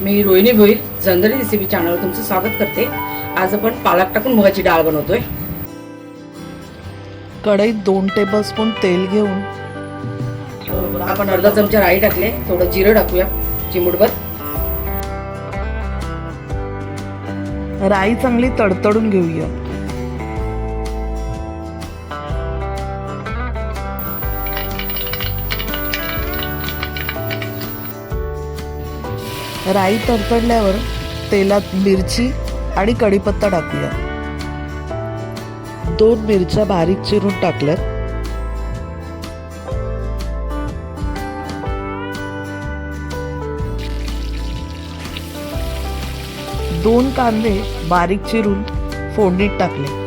मी Rohini Bhoir generally recipe चॅनलवर तुमचं स्वागत करते. आज आपण पालक टाकून मुगाची डाळ बनवतोय. कढईत दोन टेबलस्पून तेल घेऊन. आपण अर्धा चमचा राई टाकले थोडं जिरं टाकूया चिमूटभर. राई चांगली तडतडून घेऊया. राई तडतडल्यावर तेलात मिरची आणि कढीपत्ता टाकूया. दोन मिरच्या बारीक चिरून टाकल्यात. दोन कांदे बारीक चिरून फोडणीत टाकले.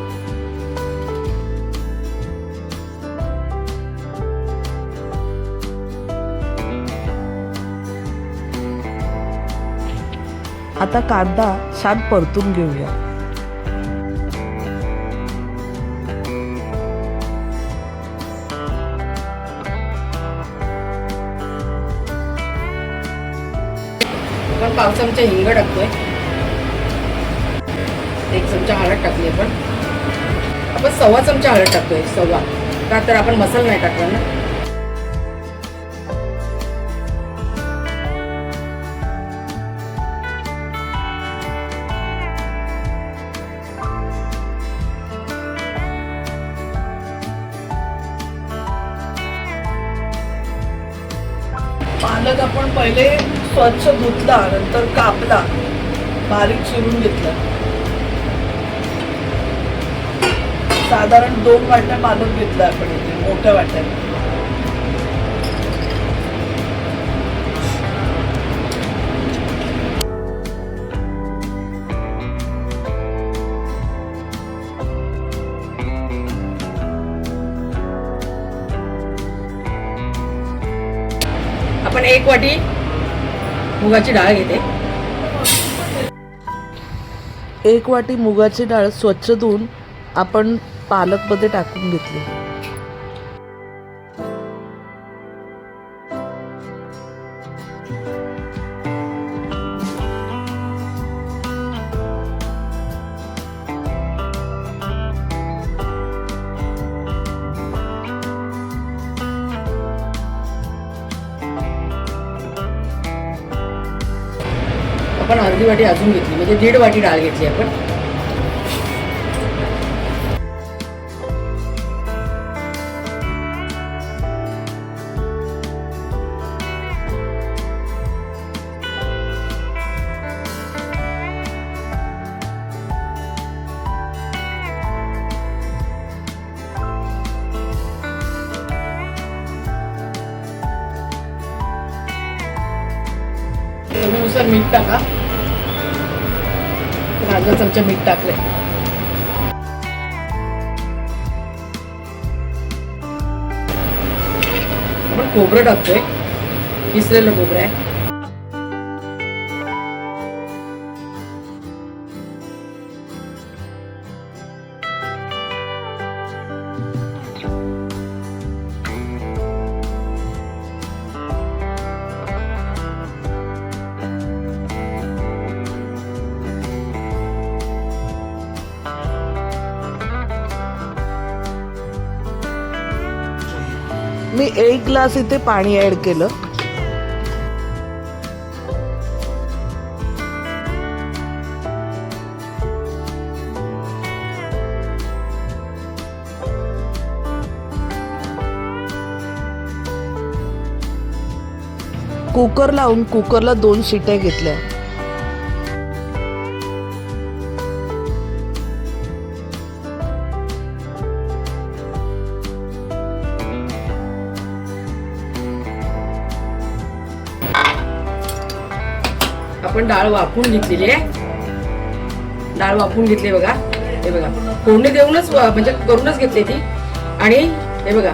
आता कांदा छान परतून घेऊया. आपण पाव चमचा हिंग टाकतोय. एक चमचा हळद टाकली आपण. आपण सव्वा चमचा हळद टाकतोय सव्वा. का तर आपण मसाला नाही टाकणार ना? पालक आपण पहिले स्वच्छ धुतला नंतर कापला. बारीक चिरून घेतला. साधारण दोन वाट्या पालक घेतला आपण इथे मोठ्या वाट्याने. एक वाटी मुगाची डाळ घेते. एक वाटी मुगाची डाळ स्वच्छ धुवून आपण पालकमध्ये टाकून घेतली. आपण अर्धी वाटी अजून घेतली म्हणजे दीड वाटी डाळ घेतली आपण. मीठ टाका. अर्धा चमचा मीठ टाकले आपण खोबरं टाकतोय. किसलेलं खोबरं आहे. मी एक ग्लास इथे पाणी ऍड केलं. कुकर लावून कुकरला दोन शिट्या घेतल्या. आपण डाळ वाफवून घेतलेली आहे. डाळ वाफवून घेतली बघा. हे बघा. फोडणी देऊनच म्हणजे करूनच घेतली ती. आणि हे बघा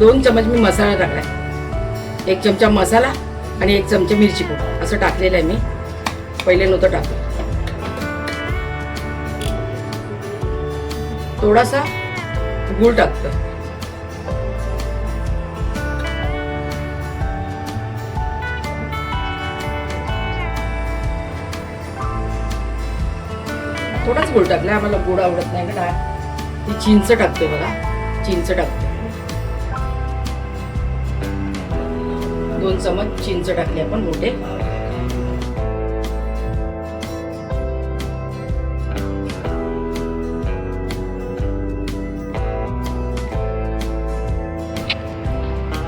दोन चमच मी मसाला टाकलाय. एक चमचा मसाला आणि एक चमचा मिरची पूड असं टाकलेलं आहे मी. पहिले नव्हतं टाकलं थोडासा गूळ टाकतं. थोडाच गोड टाकला आम्हाला गोड आवडत नाही. का डाळ ती चिंच टाकते बघा. चिंच टाकते. दोन चमच चिंच टाकली आपण मोठे.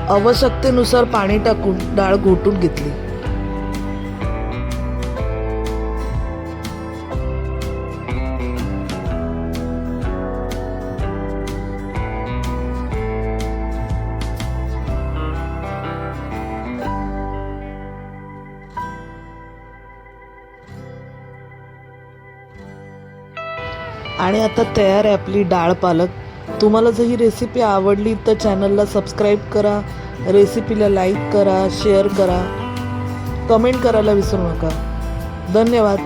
आवश्यकतेनुसार पाणी टाकून डाळ घोटून घेतली. आणि आता तयार आहे आपली डाळ पालक. तुम्हाला जर ही रेसिपी आवडली तर चॅनलला सबस्क्राईब करा रेसिपीला लाईक करा शेअर करा. कमेंट करायला विसरू नका. धन्यवाद.